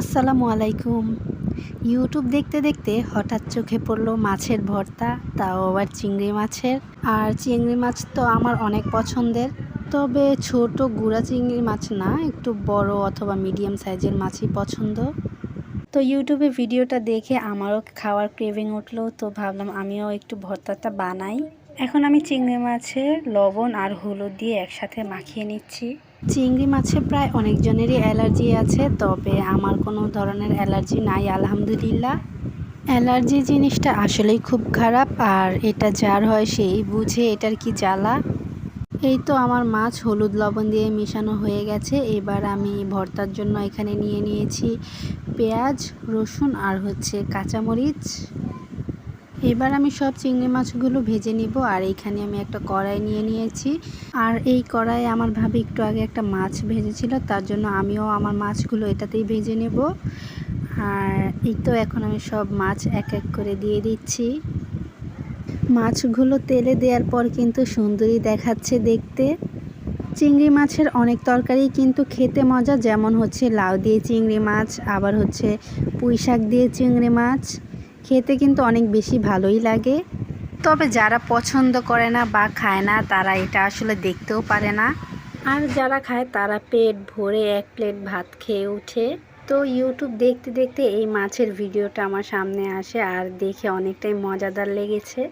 আসসালামু আলাইকুম। ইউটিউব দেখতে দেখতে হঠাৎ চোখে পড়ল মাছের ভর্তা, তাও আবার চিংড়ি মাছের। আর চিংড়ি মাছ তো আমার অনেক পছন্দের। তবে ছোট গুঁড়া চিংড়ি মাছ না, একটু বড় অথবা মিডিয়াম সাইজের মাছই পছন্দ। তো ইউটিউবে ভিডিওটা দেখে আমারও খাওয়ার ক্রেভিং উঠল, তো ভাবলাম আমিও একটু ভর্তাটা বানাই। এখন আমি চিংড়ি মাছের লবণ আর হলুদ দিয়ে একসাথে মাখিয়ে নিচ্ছি। চিংড়ি মাছে প্রায় অনেকজনেরই অ্যালার্জি আছে, তবে আমার কোনো ধরনের অ্যালার্জি নাই, আলহামদুলিল্লাহ। অ্যালার্জি জিনিসটা আসলেই খুব খারাপ, আর এটা যার হয় সেই বুঝে এটার কি জ্বালা। এই তো আমার মাছ হলুদ লবণ দিয়ে মিশানো হয়ে গেছে, এবার আমি ভর্তার জন্য এখানে নিয়ে নিয়েছি পেঁয়াজ, রসুন আর হচ্ছে কাঁচামরিচ। এবার আমি সব চিংড়ি মাছগুলো ভেজে নিব, আর এইখানে আমি একটা কড়াই নিয়ে নিয়েছি। আর এই কড়াইয়ে আমার ভাবি একটু আগে একটা মাছ ভেজেছিল, তার জন্য আমিও আমার মাছগুলো এটাতেই ভেজে নেব। আর এই তো এখন আমি সব মাছ এক এক করে দিয়ে দিচ্ছি। মাছগুলো তেলে দেওয়ার পর কিন্তু সুন্দরী দেখাচ্ছে দেখতে। চিংড়ি মাছের অনেক তরকারি কিন্তু খেতে মজা, যেমন হচ্ছে লাউ দিয়ে চিংড়ি মাছ, আবার হচ্ছে পুঁই শাক দিয়ে চিংড়ি মাছ। খেতে কিন্তু অনেক বেশি ভালোই লাগে। তবে যারা পছন্দ করে না বা খায় না, তারা এটা আসলে দেখতেও পারে না। আর যারা খায়, তারা পেট ভরে এক প্লেট ভাত খেয়ে ওঠে। তো ইউটিউব দেখতে দেখতে এই মাছের ভিডিওটা আমার সামনে আসে আর দেখে অনেকটাই মজাদার লেগেছে।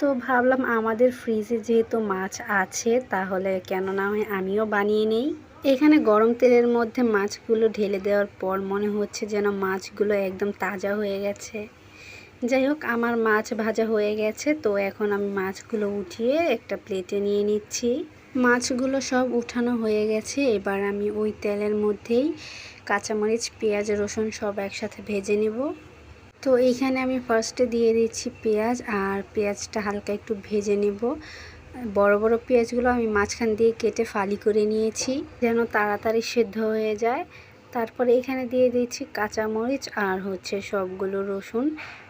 তো ভাবলাম আমাদের ফ্রিজে যেহেতু মাছ আছে, তাহলে কেন না হয় আমিও বানিয়ে নেই। এখানে গরম তেলের মধ্যে মাছগুলো ঢেলে দেওয়ার পর মনে হচ্ছে যেন মাছগুলো একদম তাজা হয়ে গেছে। যাই হোক, আমার মাছ ভাজা হয়ে গেছে, তো এখন আমি মাছগুলো উঠিয়ে একটা প্লেটে নিয়ে নিচ্ছি। মাছগুলো সব উঠানো হয়ে গেছে, এবার আমি ওই তেলের মধ্যেই কাঁচামরিচ, পেঁয়াজ, রসুন সব একসাথে ভেজে নেব। তো এইখানে আমি ফার্স্টে দিয়ে দিচ্ছি পেঁয়াজ, আর পেঁয়াজটা হালকা একটু ভেজে নেব। বড় বড় পেঁয়াজগুলো আমি মাঝখান দিয়ে কেটে ফালি করে নিয়েছি, যেন তাড়াতাড়ি সেদ্ধ হয়ে যায়। তারপরে এখানে দিয়ে দিচ্ছি কাঁচামরিচ আর হচ্ছে সবগুলো রসুন।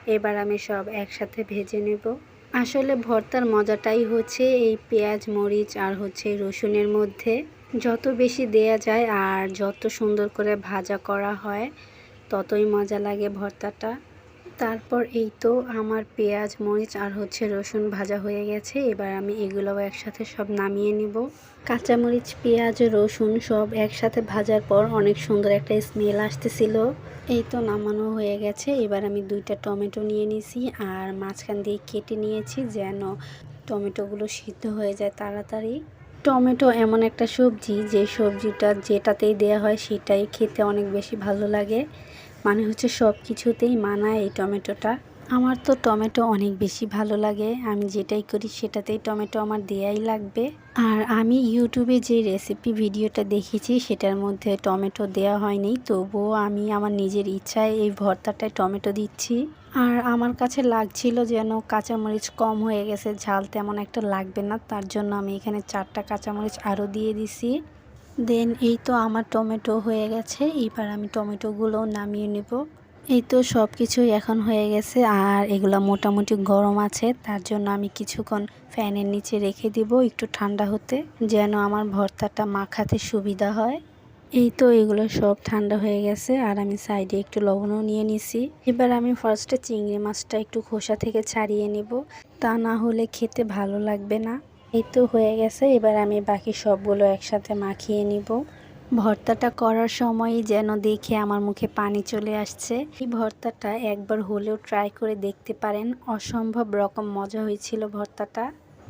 এবার আমি সব একসাথে ভেজে নেব। আসলে ভর্তার মজাটাই হচ্ছে এই পেঁয়াজ, মরিচ আর হচ্ছে রসুনের মধ্যে। যত বেশি দেয়া যায় আর যত সুন্দর করে ভাজা করা হয়, ততই মজা লাগে ভর্তাটা। তারপর এই তো আমার পেঁয়াজ, মরিচ আর হচ্ছে রসুন ভাজা হয়ে গেছে। এবার আমি এগুলোও একসাথে সব নামিয়ে নিব। কাঁচামরিচ পেঁয়াজ, রসুন সব একসাথে ভাজার পর অনেক সুন্দর একটা স্মেল আসতেছিল। এই তো নামানো হয়ে গেছে। এবার আমি দুইটা টমেটো নিয়ে নিয়েছি আর মাঝখান দিয়ে কেটে নিয়েছি যেন টমেটোগুলো সিদ্ধ হয়ে যায় তাড়াতাড়ি। টমেটো এমন একটা সবজি, যে সবজিটা যেটাতেই দেয়া হয় সেটাই খেতে অনেক বেশি ভালো লাগে। মানে হচ্ছে সব কিছুতেই মানায় এই টমেটোটা। আমার তো টমেটো অনেক বেশি ভালো লাগে। আমি যেটাই করি সেটাতেই টমেটো আমার দেয়াই লাগবে। আর আমি ইউটিউবে যে রেসিপি ভিডিওটা দেখেছি সেটার মধ্যে টমেটো দেওয়া হয়নি। তবুও আমি আমার নিজের ইচ্ছায় এই ভর্তাটায় টমেটো দিচ্ছি। আর আমার কাছে লাগছিল যেন কাঁচামরিচ কম হয়ে গেছে, ঝাল তেমন একটা লাগবে না। তার জন্য আমি এখানে চারটা কাঁচামরিচ আরও দিয়ে দিছি। দেন এই তো আমার টমেটো হয়ে গেছে। এবার আমি টমেটোগুলো নামিয়ে নেব। এই তো সব কিছুই এখন হয়ে গেছে আর এগুলো মোটামুটি গরম আছে। তার জন্য আমি কিছুক্ষণ ফ্যানের নিচে রেখে দিব একটু ঠান্ডা হতে, যেন আমার ভর্তাটা মাখাতে সুবিধা হয়। এই তো এগুলো সব ঠান্ডা হয়ে গেছে আর আমি সাইডে একটু লবণও নিয়ে নিছি। এবার আমি ফার্স্টে চিংড়ি মাছটা একটু খোসা থেকে ছাড়িয়ে নেব। তা না হলে খেতে ভালো লাগবে না। এই তো হয়ে গেছে, এবার আমি বাকি সবগুলো একসাথে মাখিয়ে নিব। ভর্তাটা করার সময়ই যেন দেখে আমার মুখে পানি চলে আসছে। এই ভর্তাটা একবার হলেও ট্রাই করে দেখতে পারেন, অসম্ভব রকম মজা হয়েছিল ভর্তাটা।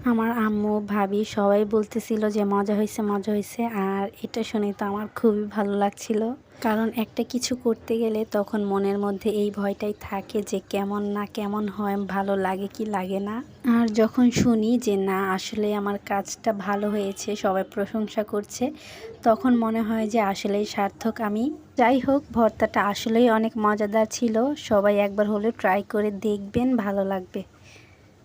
আমার আম্মু, ভাবি সবাই বলতেছিল যে মজা হয়েছে মজা হয়েছে আর এটা শুনে তো আমার খুবই ভালো লাগছিল। কারণ একটা কিছু করতে গেলে তখন মনের মধ্যে এই ভয়টাই থাকে যে কেমন না কেমন হয়, ভালো লাগে কি লাগে না। আর যখন শুনি যে না, আসলে আমার কাজটা ভালো হয়েছে, সবাই প্রশংসা করছে, তখন মনে হয় যে আসলেই সার্থক আমি। যাই হোক, ভর্তাটা আসলেই অনেক মজাদার ছিল। সবাই একবার হলেও ট্রাই করে দেখবেন, ভালো লাগবে।